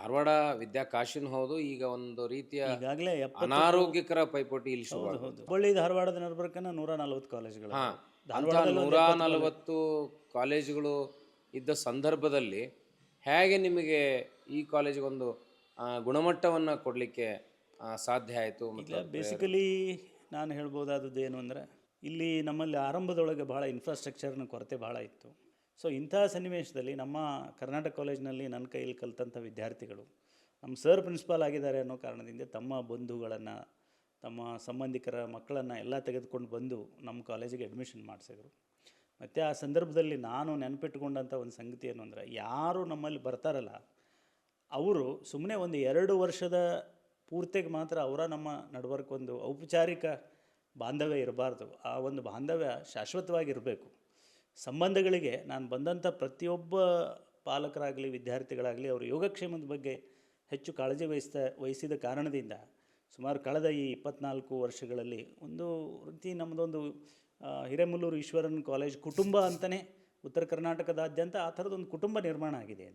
ಧಾರವಾಡ ವಿದ್ಯಾಕಾಶಿನೂ ಹೌದು ಈಗ ಒಂದು ರೀತಿಯ ಈಗಾಗಲೇ ಅನಾರೋಗ್ಯಕರ ಪೈಪೋಟಿ ಇಲ್ಲಿ ಶುರು ಹೌದು ಹುಬ್ಬಳ್ಳಿ ಧಾರವಾಡದ ನಡ್ಬರ್ಕನ ನೂರ ನಲ್ವತ್ತು ಕಾಲೇಜುಗಳು. ಹಾ ನೂರ ನಲವತ್ತು ಕಾಲೇಜುಗಳು ಇದ್ದ ಸಂದರ್ಭದಲ್ಲಿ ಹೇಗೆ ನಿಮಗೆ ಈ ಕಾಲೇಜಿಗೊಂದು ಒಂದು ಗುಣಮಟ್ಟವನ್ನು ಕೊಡಲಿಕ್ಕೆ ಸಾಧ್ಯ ಆಯಿತು ಬೇಸಿಕಲಿ ನಾನು ಹೇಳ್ಬೋದಾದದ್ದು ಏನು ಅಂದರೆ ಇಲ್ಲಿ ನಮ್ಮಲ್ಲಿ ಆರಂಭದೊಳಗೆ ಭಾಳ ಇನ್ಫ್ರಾಸ್ಟ್ರಕ್ಚರ್ನ ಕೊರತೆ ಭಾಳ ಇತ್ತು. ಸೊ ಇಂಥ ಸನ್ನಿವೇಶದಲ್ಲಿ ನಮ್ಮ ಕರ್ನಾಟಕ ಕಾಲೇಜಿನಲ್ಲಿ ನನ್ನ ಕೈಯಲ್ಲಿ ಕಲಿತಂಥ ವಿದ್ಯಾರ್ಥಿಗಳು ನಮ್ಮ ಸರ್ ಪ್ರಿನ್ಸಿಪಾಲ್ ಆಗಿದ್ದಾರೆ ಅನ್ನೋ ಕಾರಣದಿಂದ ತಮ್ಮ ಬಂಧುಗಳನ್ನು, ತಮ್ಮ ಸಂಬಂಧಿಕರ ಮಕ್ಕಳನ್ನು ಎಲ್ಲ ತೆಗೆದುಕೊಂಡು ಬಂದು ನಮ್ಮ ಕಾಲೇಜಿಗೆ ಅಡ್ಮಿಷನ್ ಮಾಡಿಸಿದ್ರು. ಮತ್ತು ಆ ಸಂದರ್ಭದಲ್ಲಿ ನಾನು ನೆನಪಿಟ್ಟುಕೊಂಡಂಥ ಒಂದು ಸಂಗತಿ ಏನು ಅಂದರೆ, ಯಾರು ನಮ್ಮಲ್ಲಿ ಬರ್ತಾರಲ್ಲ, ಅವರು ಸುಮ್ಮನೆ ಒಂದು ಎರಡು ವರ್ಷದ ಪೂರ್ತಿಗೆ ಮಾತ್ರ ಅವರ ನಮ್ಮ ನಡುವರ್ಕೊಂದು ಔಪಚಾರಿಕ ಬಾಂಧವ್ಯ ಇರಬಾರ್ದು. ಆ ಒಂದು ಬಾಂಧವ್ಯ ಶಾಶ್ವತವಾಗಿರಬೇಕು ಸಂಬಂಧಗಳಿಗೆ ನಾನು ಬಂದಂಥ ಪ್ರತಿಯೊಬ್ಬ ಪಾಲಕರಾಗಲಿ, ವಿದ್ಯಾರ್ಥಿಗಳಾಗಲಿ ಅವರು ಯೋಗಕ್ಷೇಮದ ಬಗ್ಗೆ ಹೆಚ್ಚು ಕಾಳಜಿ ವಹಿಸ್ತಾ, ವಹಿಸಿದ ಕಾರಣದಿಂದ ಸುಮಾರು ಕಳೆದ ಈ ಇಪ್ಪತ್ನಾಲ್ಕು ವರ್ಷಗಳಲ್ಲಿ ಒಂದು ವೃತ್ತಿ ನಮ್ಮದೊಂದು ಹಿರೇಮಲ್ಲೂರು ಈಶ್ವರನ್ ಕಾಲೇಜ್ ಕುಟುಂಬ ಅಂತಲೇ ಉತ್ತರ ಕರ್ನಾಟಕದಾದ್ಯಂತ ಆ ಥರದೊಂದು ಕುಟುಂಬ ನಿರ್ಮಾಣ ಆಗಿದೆ.